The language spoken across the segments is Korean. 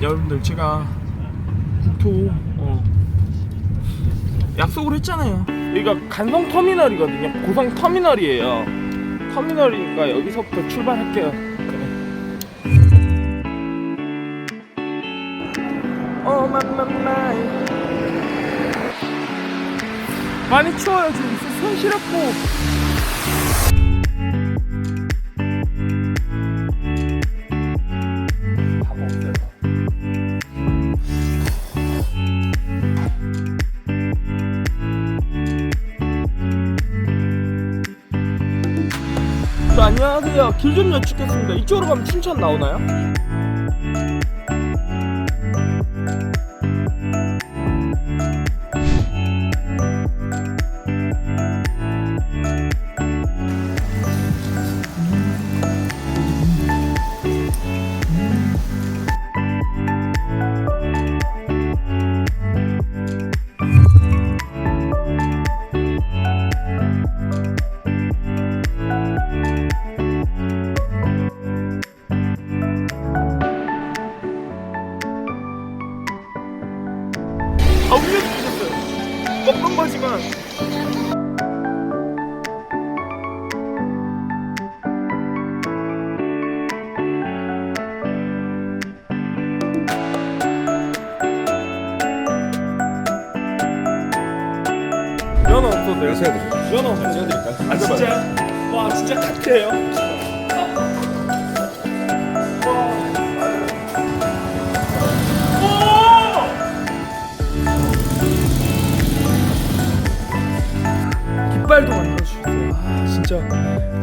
여러분들 제가 국토 어, 약속을 했잖아요. 여기가 간성 터미널이거든요. 고성 터미널이에요. 터미널이니까 여기서부터 출발할게요. 어, 맘맘마이. 많이 추워요 지금 손 시렵고 길좀 여쭙겠습니다. 이쪽으로 가면 춘천 나오나요? 없어도 돼요? 연어 없어도 돼요? 아 진짜요? 와 진짜. 와. 깃발도 만들어주셨어요. 아 진짜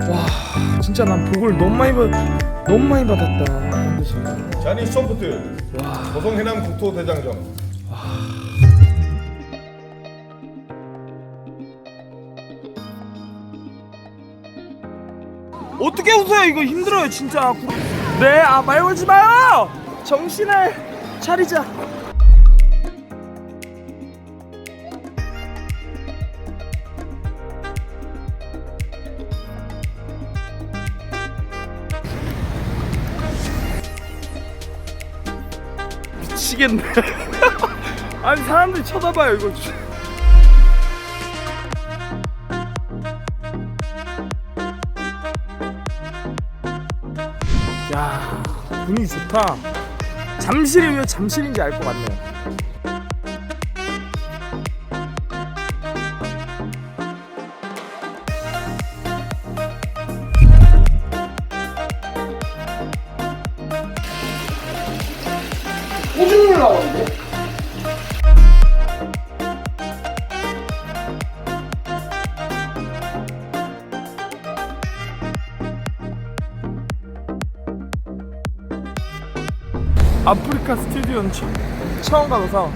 와 진짜 난 복을 너무 많이 받 너무 많이 받았다. 근데 제가 자니 소프트 고성 해남 국토 대장정 어떻게 웃어요? 이거 힘들어요 진짜. 네, 아 말 걸지 마요. 정신을 차리자. 미치겠네. 아니 사람들이 쳐다봐요 이거. 분위기 좋다. 잠실이 왜 잠실인지 알 것 같네요. 아프리카 스튜디오는 처, 처음 가봐서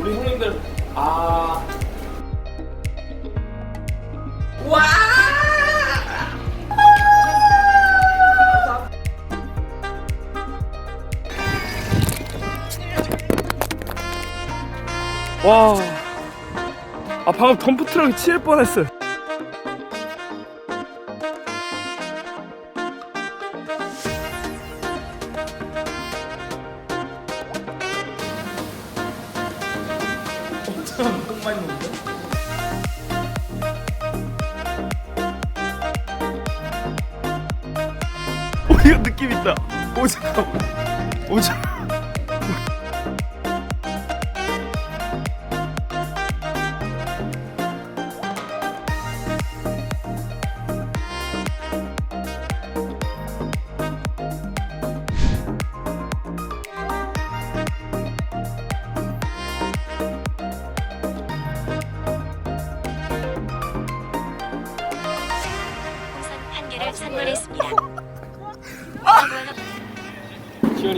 우리 형님들 아 와. 아 방금 덤프 트럭이 치일 뻔했어요. 오 이거 느낌 있다. 오 잠깐. 오 잠깐.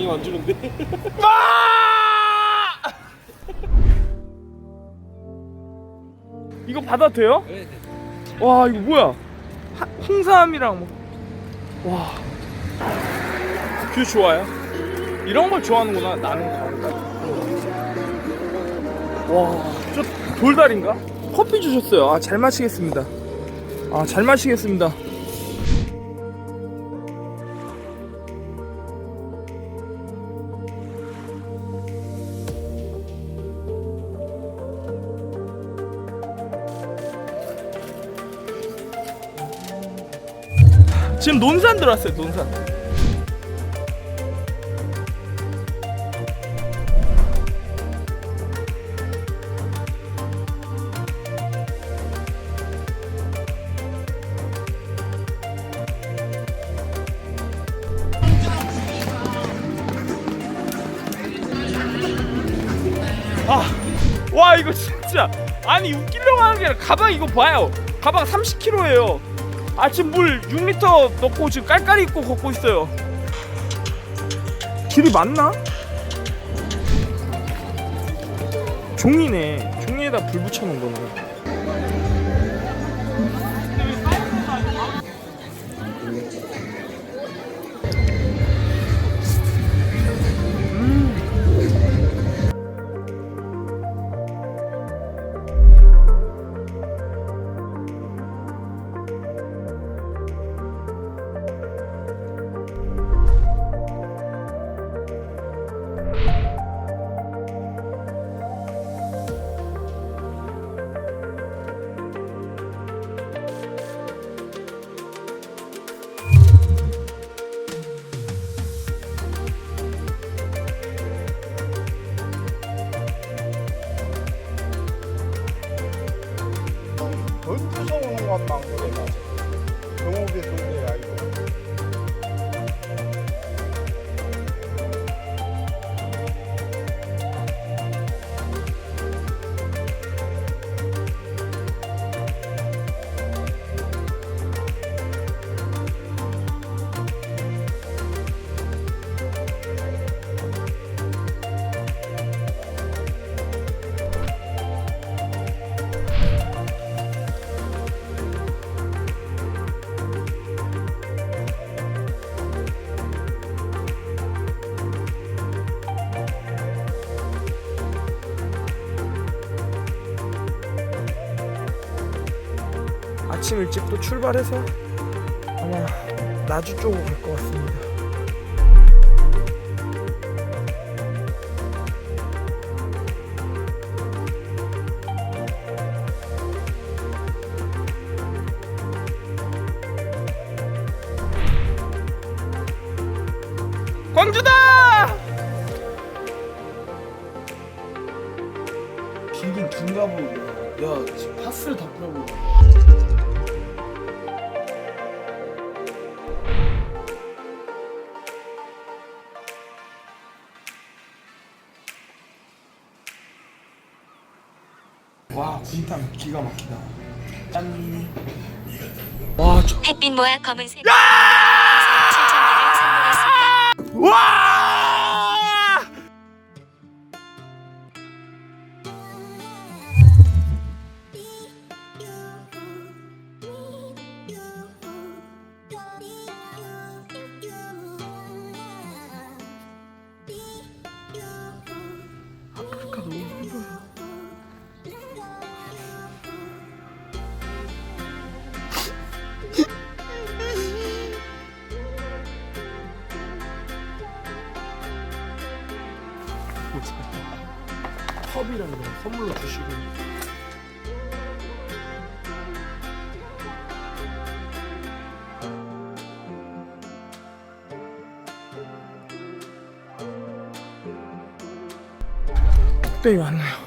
지현이 안 주는데? 이거 받아도 돼요? 네, 와 이거 뭐야? 하- 홍삼이랑 뭐. 와. 뷰 좋아요? 이런 걸 좋아하는구나. 나는. 와, 저 돌다리인가? 커피 주셨어요. 아, 잘 마시겠습니다. 아, 잘 마시겠습니다. 지금 논산 들어왔어요, 논산. 아, 와 이거 진짜 아니 웃기려고 하는 게 아니라 가방 이거 봐요. 가방 30kg예요. 아 지금 물 6리터 넣고 지금 깔깔이 입고 걷고 있어요. 길이 맞나? 종이네. 종이에다 불 붙여놓은 거네. Gracias. 아침 일찍 또 출발해서 아마 나주 쪽으로 갈 것 같습니다. 광주다! 길긴 긴가 내가 지금 파스를 다 뿌려보고 와 분탕 기가 막히다. 짠. 와, 저, 햇빛 모양 검은색. 7,000개를 선물했습니다. 와! 이런 거 선물로 주시고. 뚝배기 많네요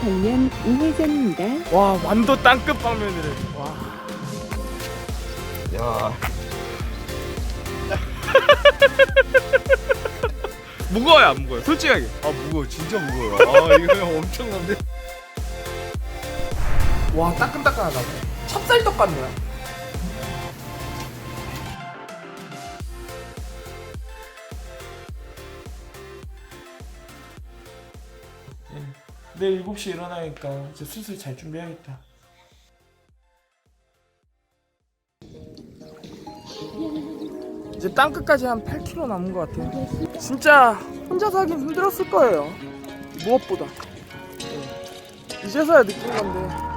방면 우회전입니다. 와 완도 땅끝 방면이래. 와. 야. 무거워요 안 무거워요? 솔직하게. 아 무거워. 진짜 무거워요. 아 이거 엄청난데. 와 따끈따끈하다. 찹쌀떡 같네요 내일 7시에 일어나니까 이제 슬슬 잘 준비해야겠다 이제 땅끝까지 한 8km 남은 것 같아요 진짜 혼자서 하긴 힘들었을 거예요 무엇보다 네. 이제서야 느낀 건데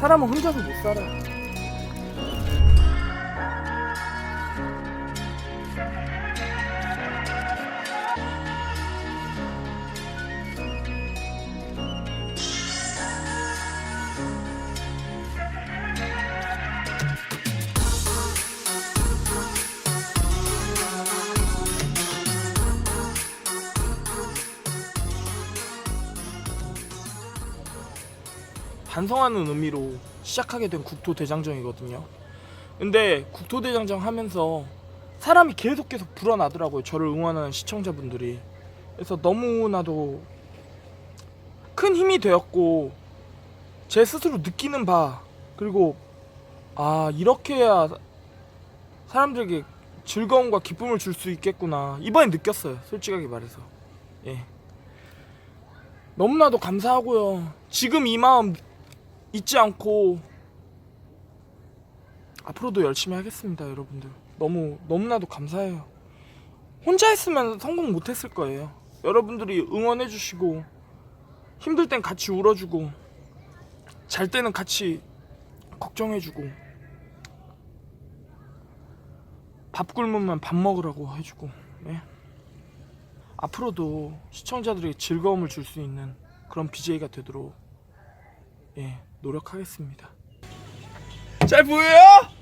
사람은 혼자서 못 살아. 반성하는 의미로 시작하게 된 국토대장정이거든요. 근데 국토대장정 하면서 사람이 계속 계속 불어나더라고요. 저를 응원하는 시청자분들이. 그래서 너무나도 큰 힘이 되었고 제 스스로 느끼는 바 그리고 아 이렇게 해야 사람들에게 즐거움과 기쁨을 줄 수 있겠구나 이번에 느꼈어요 솔직하게 말해서 예 너무나도 감사하고요 지금 이 마음 잊지 않고 앞으로도 열심히 하겠습니다, 여러분들. 너무 너무나도 감사해요. 혼자 했으면 성공 못 했을 거예요. 여러분들이 응원해 주시고 힘들 땐 같이 울어 주고 잘 때는 같이 걱정해 주고 밥 굶으면 밥 먹으라고 해 주고 예. 앞으로도 시청자들에게 즐거움을 줄 수 있는 그런 BJ가 되도록 예, 노력하겠습니다. 잘 보여요?